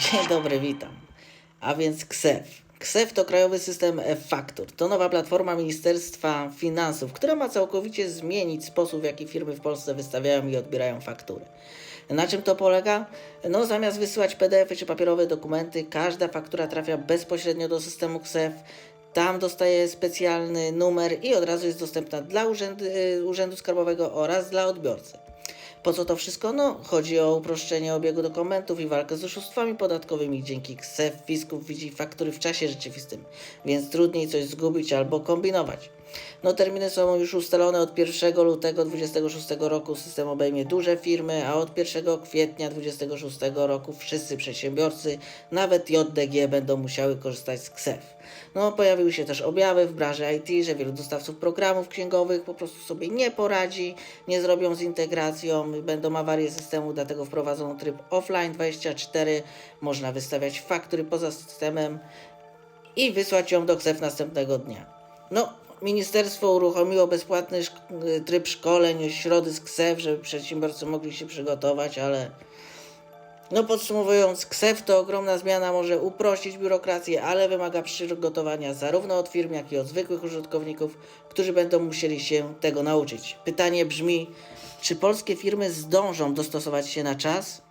Dzień dobry, witam. A więc KSEF. KSEF to Krajowy System e-Faktur. To nowa platforma Ministerstwa Finansów, która ma całkowicie zmienić sposób, w jaki firmy w Polsce wystawiają i odbierają faktury. Na czym to polega? No, zamiast wysyłać PDF-y czy papierowe dokumenty, każda faktura trafia bezpośrednio do systemu KSEF. Tam dostaje specjalny numer i od razu jest dostępna dla urzędu, y, urzędu Skarbowego oraz dla odbiorcy. Po co to wszystko? No, chodzi o uproszczenie obiegu dokumentów i walkę z oszustwami podatkowymi. Dzięki KSEF fisków widzi faktury w czasie rzeczywistym, więc trudniej coś zgubić albo kombinować. No, terminy są już ustalone od 1 lutego 2026 roku. System obejmie duże firmy, a od 1 kwietnia 2026 roku wszyscy przedsiębiorcy, nawet JDG, będą musiały korzystać z KSEF. No, pojawiły się też objawy w branży IT, że wielu dostawców programów księgowych po prostu sobie nie poradzi, nie zrobią z integracją, będą awarie systemu, dlatego wprowadzono tryb offline 24. Można wystawiać faktury poza systemem i wysłać ją do KSEF następnego dnia. No, ministerstwo uruchomiło bezpłatny y, tryb szkoleń, środy z KSEF, żeby przedsiębiorcy mogli się przygotować, ale no podsumowując, KSEF to ogromna zmiana, może uprościć biurokrację, ale wymaga przygotowania zarówno od firm, jak i od zwykłych użytkowników, którzy będą musieli się tego nauczyć. Pytanie brzmi, czy polskie firmy zdążą dostosować się na czas?